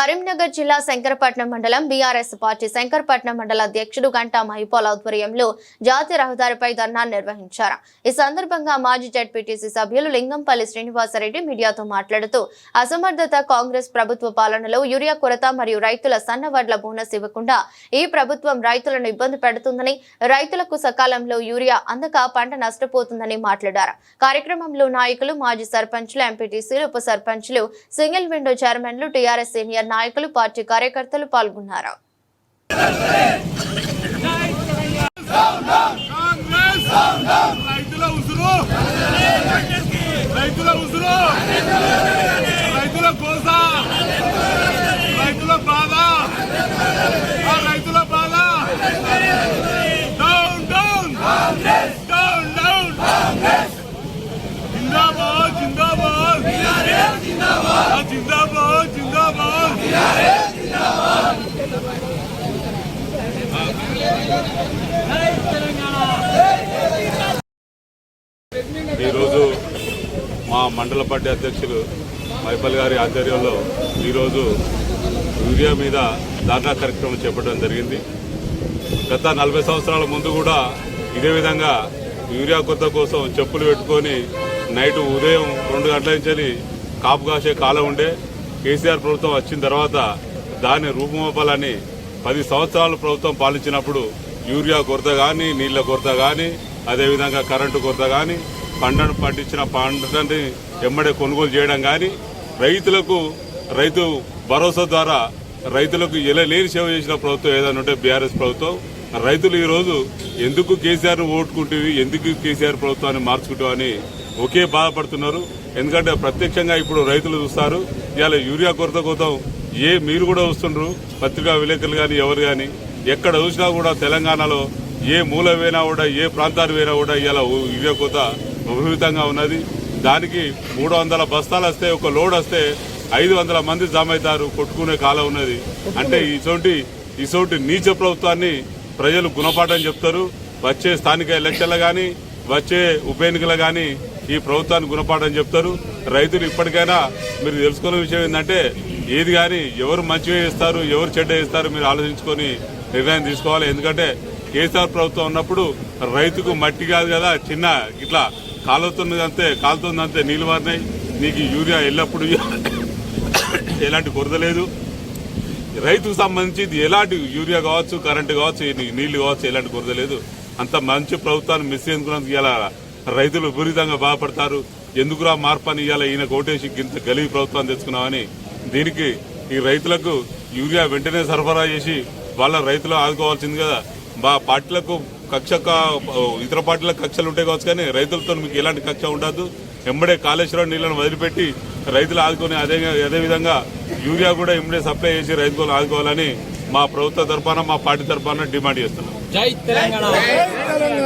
కరీంనగర్ జిల్లా శంకరపట్నం మండలం BRS party Shankarapatnam మండల అధ్యక్షుడు గంటా మహిపాల్ ఆధ్వర్యంలో జాతీయ రహదారిపై ధర్నా నిర్వహించారు. ఈ సందర్భంగా మాజీ జడ్పీటీసీ సభ్యులు లింగంపల్లి శ్రీనివాసరెడ్డి మీడియాతో మాట్లాడుతూ అసమర్థత కాంగ్రెస్ ప్రభుత్వ పాలనలో యూరియా కొరత మరియు రైతుల సన్నవడ్ల బోనస్ ఇవ్వకుండా ఈ ప్రభుత్వం రైతులను ఇబ్బంది పెడుతుందని రైతులకు సకాలంలో యూరియా అందక పంట నష్టపోతుందని మాట్లాడారు. కార్యక్రమంలో నాయకులు మాజీ సర్పంచ్లు ఎంపీటీసీలు ఉప సర్పంచ్లు సింగిల్ విండో చైర్మన్లు టీఆర్ఎస్ సీనియర్ నాయకులు పార్టీ కార్యకర్తలు పాల్గొన్నారు. రైతుల ఉసురు. రైతుల ఉసురు. ఈరోజు మా మండల పార్టీ అధ్యక్షులు మైపల్ గారి ఆధ్వర్యంలో ఈరోజు యూరియా మీద ధర్నా కార్యక్రమం చేపట్టడం జరిగింది. గత నలభై సంవత్సరాల ముందు కూడా ఇదే విధంగా యూరియా కొత్త కోసం చెప్పులు పెట్టుకొని నైట్ ఉదయం రెండు గంటల నుంచి కాపు కాసే కాలం ఉండే. కేసీఆర్ ప్రభుత్వం వచ్చిన తర్వాత దాన్ని రూపుమాపాలని పది సంవత్సరాలు ప్రభుత్వం పాలించినప్పుడు యూరియా కొరత కానీ నీళ్ళ కొరత కానీ అదేవిధంగా కరెంటు కొరత కానీ పంటను పండించిన పంటని ఎమ్మడే కొనుగోలు చేయడం కానీ రైతులకు రైతు భరోసా ద్వారా రైతులకు ఎలా లేని సేవ చేసిన ప్రభుత్వం ఏదైనా ఉంటే బీఆర్ఎస్ ప్రభుత్వం. రైతులు ఈరోజు ఎందుకు కేసీఆర్ ఓటుకుంటుంది ఎందుకు కేసీఆర్ ప్రభుత్వాన్ని మార్చుకుంటామని అని ఒకే బాధపడుతున్నారు. ఎందుకంటే ప్రత్యక్షంగా ఇప్పుడు రైతులు చూస్తారు ఇవాళ యూరియా కొరత కోసం ఏ మీరు కూడా వస్తుండ్రు? పత్రికా విలేకరులు కానీ ఎవరు కానీ ఎక్కడ చూసినా కూడా తెలంగాణలో ఏ మూల పోయినా కూడా ఏ ప్రాంతాలు పోయినా కూడా ఇలా ఇవే కొత్త విపరీతంగా ఉన్నది. దానికి మూడు వందల బస్తాలు వస్తే ఒక లోడ్ వస్తే ఐదు వందల మంది జమ అవుతారు కొట్టుకునే కాలం ఉన్నది. అంటే ఇటువంటి ఇటువంటి నీచ ప్రభుత్వాన్ని ప్రజలు గుణపాఠం చెప్తారు. వచ్చే స్థానిక ఎలక్షన్లు కానీ వచ్చే ఉప ఎన్నికలు కానీ ఈ ప్రభుత్వాన్ని గుణపాఠం చెప్తారు. రైతులు ఇప్పటికైనా మీరు తెలుసుకునే విషయం ఏంటంటే ఏది కానీ ఎవరు మంచిగా చేస్తారు ఎవరు చెడ్డ చేస్తారు మీరు ఆలోచించుకొని నిర్ణయం తీసుకోవాలి. ఎందుకంటే కేసీఆర్ ప్రభుత్వం ఉన్నప్పుడు రైతుకు మట్టి కాదు కదా చిన్న ఇట్లా కాలుతున్నది అంతే కాలుతుంది అంతే నీళ్ళు మారినాయి. నీకు యూరియా ఎల్లప్పుడు ఎలాంటి కొరత లేదు. రైతుకు సంబంధించి ఇది ఎలాంటి యూరియా కావచ్చు కరెంటు కావచ్చు నీళ్ళు కావచ్చు ఎలాంటి కొరత లేదు. అంత మంచి ప్రభుత్వాన్ని మిస్ చేసుకున్నందుకు ఇలా రైతులు విపరీతంగా బాధపడతారు. ఎందుకురా మార్పు అని ఇవాళ ఈయన కోటేసి ఇంత గలీబ్ ప్రభుత్వాన్ని తెచ్చుకున్నామని దీనికి ఈ రైతులకు యూరియా వెంటనే సరఫరా చేసి వాళ్ళ రైతులు ఆదుకోవాల్సింది కదా. మా పార్టీలకు కక్ష ఇతర పార్టీలకు కక్షలు ఉంటాయి కావచ్చు కానీ రైతులతో మీకు ఎలాంటి కక్ష ఉండదు. ఎంబడే కాళేశ్వరం నీళ్ళను వదిలిపెట్టి రైతులు ఆదుకొని అదే అదేవిధంగా యూరియా కూడా ఎంబడే సప్లై చేసి రైతులను ఆదుకోవాలని మా ప్రభుత్వ తరఫున మా పార్టీ తరఫున డిమాండ్ చేస్తున్నాం.